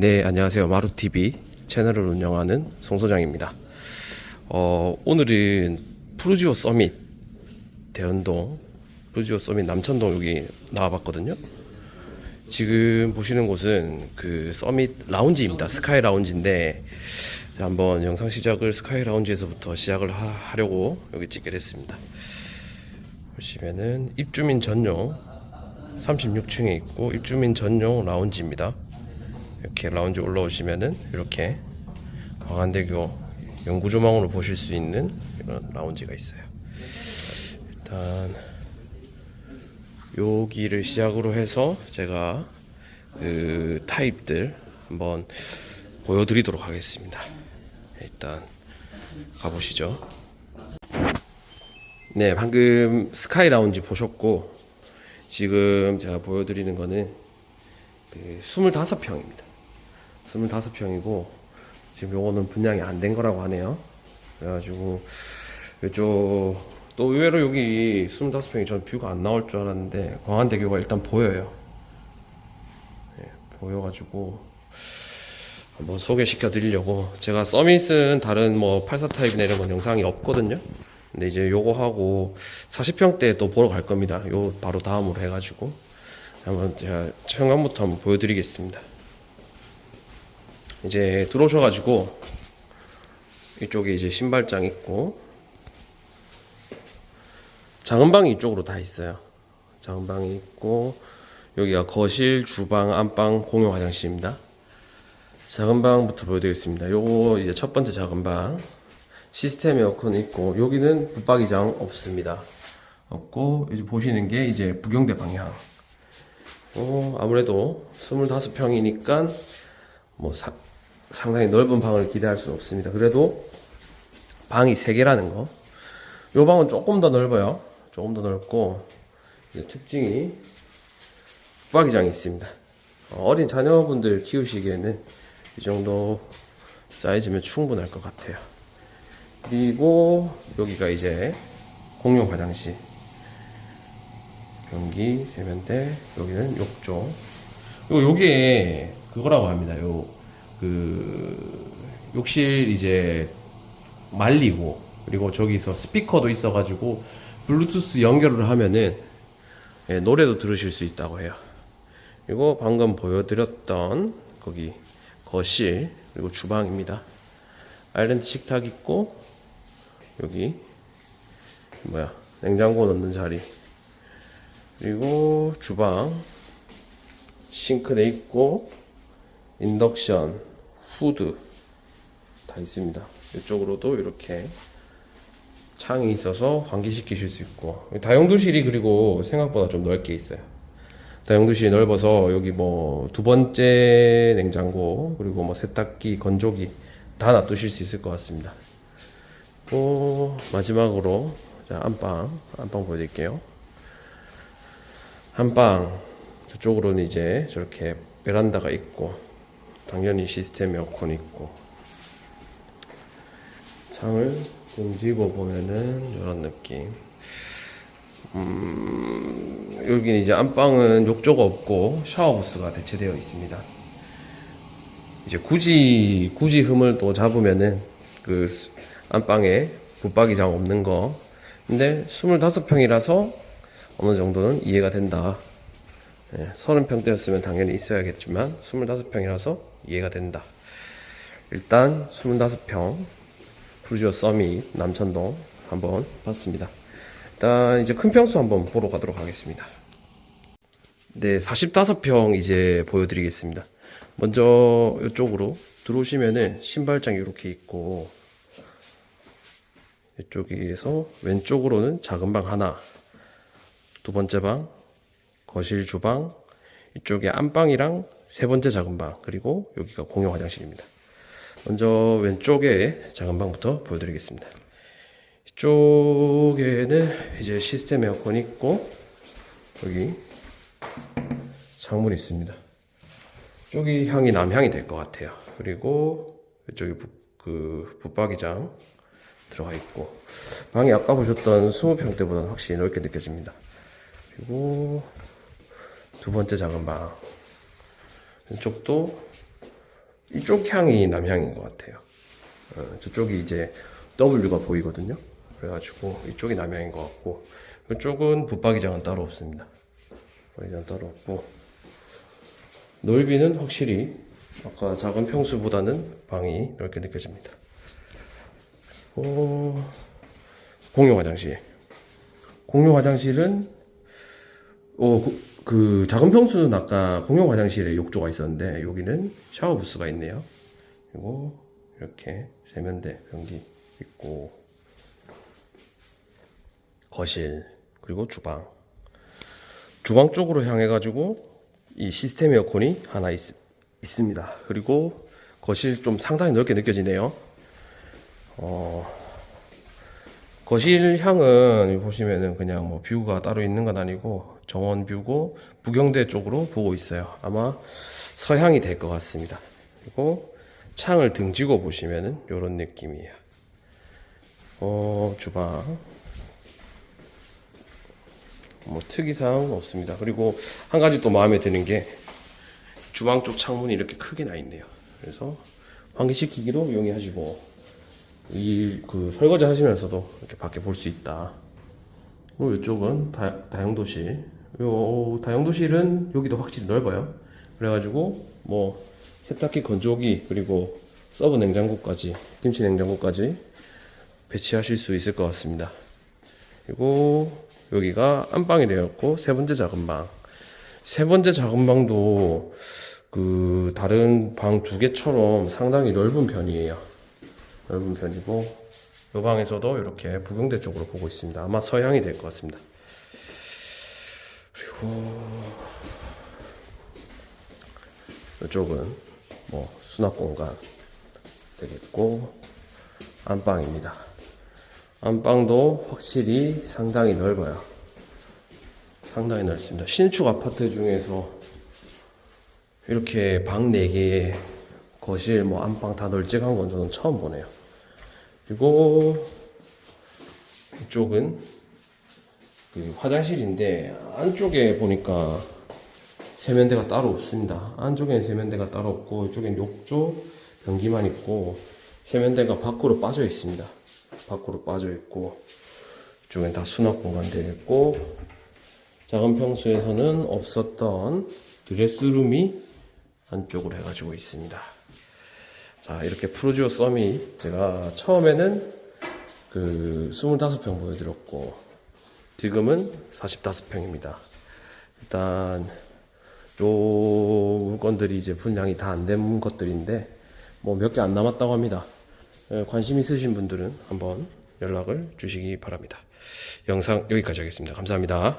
네, 안녕하세요. 마루TV 채널을 운영하는 송 소장입니다. 어, 오늘은 푸르지오 서밋 대연동, 푸르지오 서밋 남천동 여기 나와봤거든요. 지금 보시는 곳은 그 서밋 라운지입니다. 스카이 라운지인데 자, 한번 영상 시작을 스카이 라운지에서부터 시작을 하, 려고 여기 찍게 됐습니다. 보시면은 입주민 전용 36층에 있고 입주민 전용 라운지입니다. 이렇게 라운지 올라오시면은 이렇게 광안대교 영구조망으로 보실 수 있는 이런 라운지가 있어요. 일단 여기를 시작으로 해서 제가 그 타입들 한번 보여드리도록 하겠습니다. 일단 가보시죠. 네, 방금 스카이 라운지 보셨고 지금 제가 보여드리는 거는 그 25평입니다. 25평이고 지금 요거는 분양이 안 된 거라고 하네요. 그래가지고 이쪽 또 의외로 여기 25평이 전 뷰가 안 나올 줄 알았는데 광안대교가 일단 보여요. 예, 보여가지고 한번 소개시켜 드리려고 제가 서밋은 다른 뭐 84 타입이나 이런 건 영상이 없거든요. 근데 이제 요거 하고 40평대 또 보러 갈 겁니다. 요 바로 다음으로 해가지고 한번 제가 현관부터 한번 보여드리겠습니다. 이제 들어오셔가지고 이쪽에 이제 신발장 있고 작은 방이 이쪽으로 다 있어요. 작은 방이 있고 여기가 거실, 주방, 안방, 공용 화장실입니다. 작은 방부터 보여드리겠습니다. 요거 이제 첫 번째 작은 방 시스템 에어컨 있고 여기는 붙박이장 없습니다. 없고 이제 보시는 게 이제 부경대 방향. 어, 아무래도 25평이니까 뭐 사- 상당히 넓은 방을 기대할 수는 없습니다. 그래도 방이 3개라는 거. 요 방은 조금 더 넓어요. 조금 더 넓고 특징이 붙박이장이 있습니다. 어, 어린 자녀분들 키우시기에는 이 정도 사이즈면 충분할 것 같아요. 그리고 여기가 이제 공용 화장실. 변기, 세면대, 여기는 욕조. 요, 요게 그거라고 합니다. 요, 그, 욕실 이제 말리고, 그리고 저기서 스피커도 있어가지고, 블루투스 연결을 하면은, 예, 노래도 들으실 수 있다고 해요. 이거 방금 보여드렸던 거기 거실, 그리고 주방입니다. 아일랜드 식탁 있고, 여기, 뭐야, 냉장고 넣는 자리. 그리고 주방 싱크대 있고 인덕션 후드 다 있습니다. 이쪽으로도 이렇게 창이 있어서 환기시키실 수 있고 다용도실이 그리고 생각보다 좀 넓게 있어요. 다용도실이 넓어서 여기 뭐 두 번째 냉장고 그리고 뭐 세탁기 건조기 다 놔두실 수 있을 것 같습니다. 또 마지막으로 자 안방 안방 보여드릴게요. 한방 저쪽으로는 이제 저렇게 베란다가 있고 당연히 시스템 에어컨 있고. 창을 등지고 보면은 이런 느낌. 음 여기 이제 안방은 욕조가 없고 샤워 부스가 대체되어 있습니다. 이제 굳이 굳이 흠을 또 잡으면은 그 수- 안방에 붙박이장 없는 거. 근데 25평이라서 어느 정도는 이해가 된다. 예, 30평대였으면 당연히 있어야겠지만 25평이라서 이해가 된다. 일단 25평 푸르지오 서밋 남천동 한번 봤습니다. 일단 이제 큰 평수 한번 보러 가도록 하겠습니다. 네, 45평 이제 보여드리겠습니다. 먼저 이쪽으로 들어오시면은 신발장이 이렇게 있고 이쪽에서 왼쪽으로는 작은 방 하나, 두 번째 방, 거실 주방, 이쪽에 안방이랑 세 번째 작은 방, 그리고 여기가 공용 화장실입니다. 먼저 왼쪽에 작은 방부터 보여드리겠습니다. 이쪽에는 이제 시스템 에어컨이 있고, 여기 창문이 있습니다. 이쪽이 향이 남향이 될 것 같아요. 그리고 이쪽이 부, 그 붙박이장 들어가 있고 방이 아까 보셨던 20평대보다는 확실히 넓게 느껴집니다. 그리고 두 번째 작은 방 이쪽도 이쪽 향이 남향인 것 같아요. 어, 저쪽이 이제 W가 보이거든요. 그래가지고 이쪽이 남향인 것 같고 이쪽은 붙박이장은 따로 없습니다. 붙박이장 따로 없고 넓이는 확실히 아까 작은 평수보다는 방이 넓게 느껴집니다. 어, 공용 화장실. 공용 화장실은 어, 그, 그 작은 평수는 아까 공용 화장실에 욕조가 있었는데 여기는 샤워 부스가 있네요. 그리고 이렇게 세면대 변기 있고 거실 그리고 주방. 주방 쪽으로 향해 가지고 이 시스템 에어컨이 하나 있, 있습니다. 그리고 거실 좀 상당히 넓게 느껴지네요. 어, 거실 향은 보시면은 그냥 뭐 뷰가 따로 있는 건 아니고 정원 뷰고 부경대 쪽으로 보고 있어요. 아마 서향이 될 것 같습니다. 그리고 창을 등지고 보시면은 이런 느낌이에요. 어, 주방. 뭐 특이사항은 없습니다. 그리고 한 가지 또 마음에 드는 게 주방 쪽 창문이 이렇게 크게 나 있네요. 그래서 환기시키기로 이용하시고 이 그 설거지 하시면서도 이렇게 밖에 볼 수 있다. 그리고 이쪽은 다, 다용도실. 요 다용도실은 여기도 확실히 넓어요. 그래가지고 뭐 세탁기, 건조기 그리고 서브 냉장고까지 김치 냉장고까지 배치하실 수 있을 것 같습니다. 그리고 여기가 안방이 되었고 세 번째 작은 방. 세 번째 작은 방도 그 다른 방 두 개처럼 상당히 넓은 편이에요. 넓은 편이고 이 방에서도 이렇게 부경대 쪽으로 보고 있습니다. 아마 서양이 될 것 같습니다. 그리고 이쪽은 뭐 수납 공간 되겠고 안방입니다. 안방도 확실히 상당히 넓어요. 상당히 넓습니다. 신축 아파트 중에서 이렇게 방 4개에 거실, 뭐 안방 다 널찍한 건 저는 처음 보네요. 그리고 이쪽은 그 화장실인데 안쪽에 보니까 세면대가 따로 없습니다. 안쪽엔 세면대가 따로 없고 이쪽엔 욕조 변기만 있고 세면대가 밖으로 빠져 있습니다. 밖으로 빠져 있고 이쪽엔 다 수납 공간 되어 있고 작은 평수에서는 없었던 드레스룸이 안쪽으로 해가지고 있습니다. 자, 이렇게 프로지오 썸이 제가 처음에는 그 25평 보여드렸고, 지금은 45평입니다. 일단, 요 물건들이 이제 분량이 다 안 된 것들인데, 뭐 몇 개 안 남았다고 합니다. 예, 관심 있으신 분들은 한번 연락을 주시기 바랍니다. 영상 여기까지 하겠습니다. 감사합니다.